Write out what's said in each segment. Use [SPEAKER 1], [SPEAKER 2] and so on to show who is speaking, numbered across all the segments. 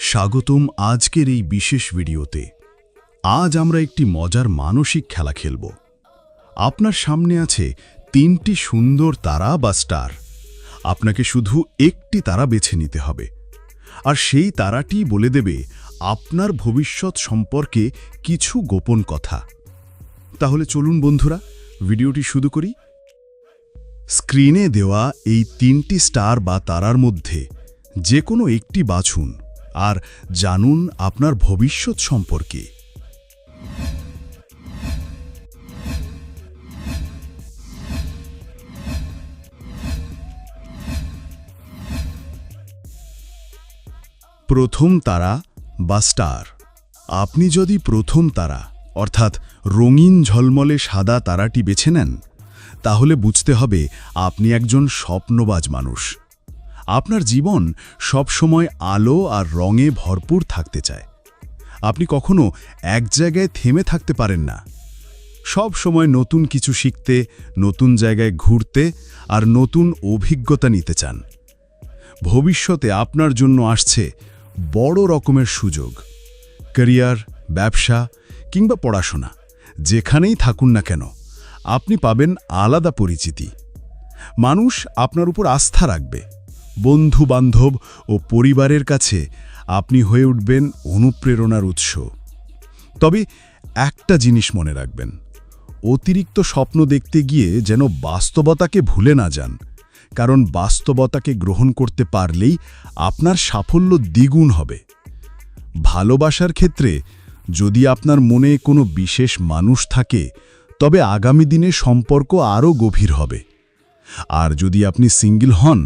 [SPEAKER 1] স্বাগতম আজকের এই বিশেষ ভিডিওতে। আজ আমরা একটি মজার মানসিক খেলা খেলব। আপনার সামনে আছে তিনটি সুন্দর তারা বা স্টার। আপনাকে শুধু একটি তারা বেছে নিতে হবে। আর সেই তারাটি বলে দেবে, আপনার ভবিষ্যৎ সম্পর্কে কিছু গোপন কথা। তাহলে চলুন বন্ধুরা, ভিডিওটি শুরু করি। স্ক্রিনে দেওয়া এই তিনটি স্টার বা তারার মধ্যে যে কোনো একটি বাছুন। আর জানুন আপনার ভবিষ্যৎ সম্পর্কে। প্রথম তারা বা স্টার। আপনি যদি প্রথম তারা, অর্থাৎ রঙিন ঝলমলে সাদা তারাটি বেছে নেন, তাহলে বুঝতে হবে আপনি একজন স্বপ্নবাজ মানুষ। আপনার জীবন সবসময় আলো আর রঙে ভরপুর থাকতে চায়। আপনি কখনো এক জায়গায় থেমে থাকতে পারেন না। সব সময় নতুন কিছু শিখতে, নতুন জায়গায় ঘুরতে আর নতুন অভিজ্ঞতা নিতে চান। ভবিষ্যতে আপনার জন্য আসছে বড় রকমের সুযোগ। ক্যারিয়ার, ব্যবসা কিংবা পড়াশোনা, যেখানেই থাকুন না কেন, আপনি পাবেন আলাদা পরিচিতি। মানুষ আপনার উপর আস্থা রাখবে। বন্ধু বান্ধব ও পরিবারের কাছে আপনি হয়ে উঠবেন অনুপ্রেরণার উৎস। তবে একটা জিনিস মনে রাখবেন, অতিরিক্ত স্বপ্ন দেখতে গিয়ে যেন বাস্তবতাকে ভুলে না যান, কারণ বাস্তবতাকে গ্রহণ করতে পারলেই আপনার সাফল্য দ্বিগুণ হবে। ভালোবাসার ক্ষেত্রে যদি আপনার মনে কোনো বিশেষ মানুষ থাকে, তবে আগামী দিনে সম্পর্ক আরও গভীর হবে। আর যদি আপনি সিঙ্গেল হন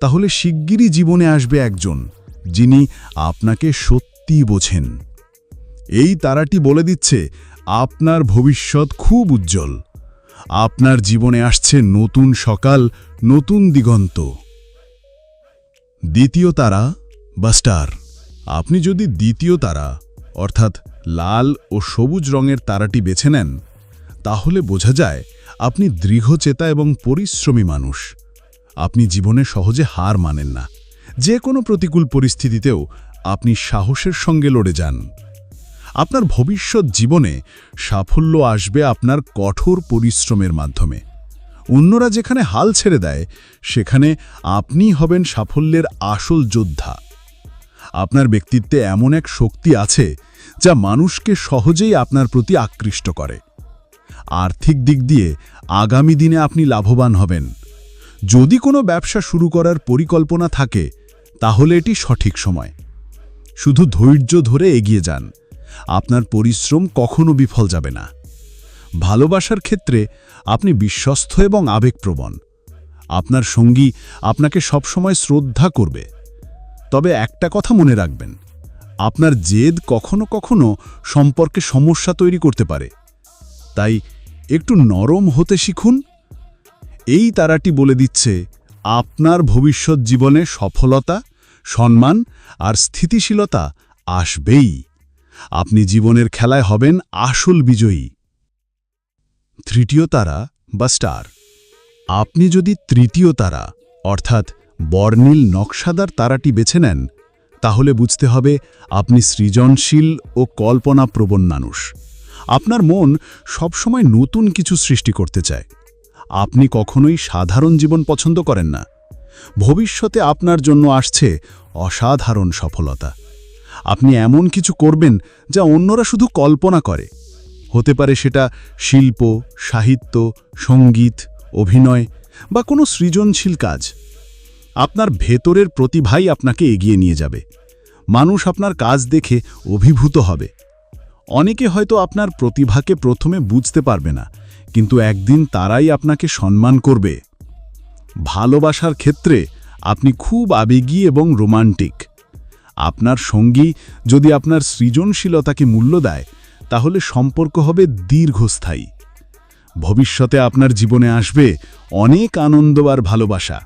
[SPEAKER 1] তাহলে শিগগিরই জীবনে আসবে একজন, যিনি আপনাকে সত্যি বোঝেন। এই তারাটি বলে দিচ্ছে, আপনার ভবিষ্যৎ খুব উজ্জ্বল। আপনার জীবনে আসছে নতুন সকাল, নতুন দিগন্ত। দ্বিতীয় তারা বা স্টার, আপনি যদি দ্বিতীয় তারা, অর্থাৎ লাল ও সবুজ রঙের তারাটি বেছে নেন, তাহলে বোঝা যায় আপনি দৃঢ়চেতা এবং পরিশ্রমী মানুষ। আপনি জীবনে সহজে হার মানেন না। যে কোনো প্রতিকূল পরিস্থিতিতেও আপনি সাহসের সঙ্গে লড়ে যান। আপনার ভবিষ্যৎ জীবনে সাফল্য আসবে আপনার কঠোর পরিশ্রমের মাধ্যমে। অন্যরা যেখানে হাল ছেড়ে দেয়, সেখানে আপনি হবেন সাফল্যের আসল যোদ্ধা। আপনার ব্যক্তিত্বে এমন এক শক্তি আছে, যা মানুষকে সহজেই আপনার প্রতি আকৃষ্ট করে। আর্থিক দিক দিয়ে আগামী দিনে আপনি লাভবান হবেন। যদি কোনো ব্যবসা শুরু করার পরিকল্পনা থাকে, তাহলে এটি সঠিক সময়। শুধু ধৈর্য ধরে এগিয়ে যান। আপনার পরিশ্রম কখনো বিফল যাবে না। ভালোবাসার ক্ষেত্রে আপনি বিশ্বস্ত এবং আবেগপ্রবণ। আপনার সঙ্গী আপনাকে সবসময় শ্রদ্ধা করবে। তবে একটা কথা মনে রাখবেন, আপনার জেদ কখনো কখনো সম্পর্কে সমস্যা তৈরি করতে পারে। তাই একটু নরম হতে শিখুন। এই তারাটি বলে দিচ্ছে, আপনার ভবিষ্যৎ জীবনে সফলতা, সম্মান আর স্থিতিশীলতা আসবেই। আপনি জীবনের খেলায় হবেন আসল বিজয়ী। তৃতীয় তারা বা স্টার। আপনি যদি তৃতীয় তারা, অর্থাৎ বর্ণিল নকশাদার তারাটি বেছে নেন, তাহলে বুঝতে হবে আপনি সৃজনশীল ও কল্পনাপ্রবণ মানুষ। আপনার মন সবসময় নতুন কিছু সৃষ্টি করতে চায়। আপনি কখনোই সাধারণ জীবন পছন্দ করেন না। ভবিষ্যতে আপনার জন্য আসছে অসাধারণ সফলতা। আপনি এমন কিছু করবেন যা অন্যরা শুধু কল্পনা করে। হতে পারে সেটা শিল্প, সাহিত্য, সংগীত, অভিনয় বা কোনো সৃজনশীল কাজ। আপনার ভেতরের প্রতিভাই আপনাকে এগিয়ে নিয়ে যাবে। মানুষ আপনার কাজ দেখে অভিভূত হবে। অনেকে হয়তো আপনার প্রতিভাকে প্রথমে বুঝতে পারবে না। কিন্তু একদিন তারাই আপনাকে সম্মান করবে। ভালোবাসার ক্ষেত্রে আপনি খুব আবেগী এবং রোমান্টিক। আপনার সঙ্গী যদি আপনার সৃজনশীলতাকে মূল্য দেয়, তাহলে সম্পর্ক হবে দীর্ঘস্থায়ী। ভবিষ্যতে আপনার জীবনে আসবে অনেক আনন্দ আর ভালোবাসা।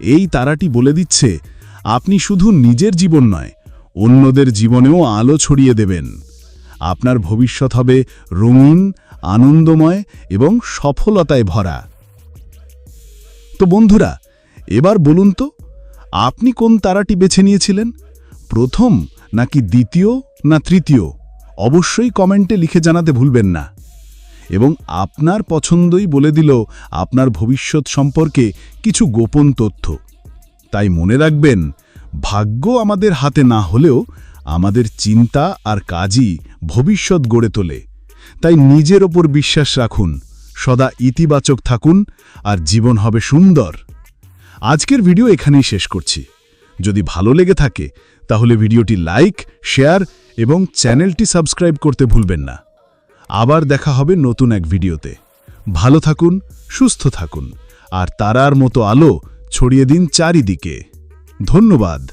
[SPEAKER 1] এই তারাটি বলে দিচ্ছে, আপনি শুধু নিজের জীবন নয়, অন্যদের জীবনেও আলো ছড়িয়ে দেবেন। আপনার ভবিষ্যৎ হবে রঙিন আনন্দময় এবং সফলতায় ভরা। তো বন্ধুরা, এবার বলুন তো, আপনি কোন তারাটি বেছে নিয়েছিলেন? প্রথম নাকি দ্বিতীয় না তৃতীয়? অবশ্যই কমেন্টে লিখে জানাতে ভুলবেন না। এবং আপনার পছন্দই বলে দিল আপনার ভবিষ্যৎ সম্পর্কে কিছু গোপন তথ্য। তাই মনে রাখবেন, ভাগ্য আমাদের হাতে না হলেও আমাদের চিন্তা আর কাজই ভবিষ্যৎ গড়ে তোলে। তাই নিজের ওপর বিশ্বাস রাখুন, সদা ইতিবাচক থাকুন আর জীবন হবে সুন্দর। আজকের ভিডিও এখানেই শেষ করছি। যদি ভালো লেগে থাকে, তাহলে ভিডিওটি লাইক, শেয়ার এবং চ্যানেলটি সাবস্ক্রাইব করতে ভুলবেন না। আবার দেখা হবে নতুন এক ভিডিওতে। ভালো থাকুন, সুস্থ থাকুন, আর তারার মতো আলো ছড়িয়ে দিন চারিদিকে। ধন্যবাদ।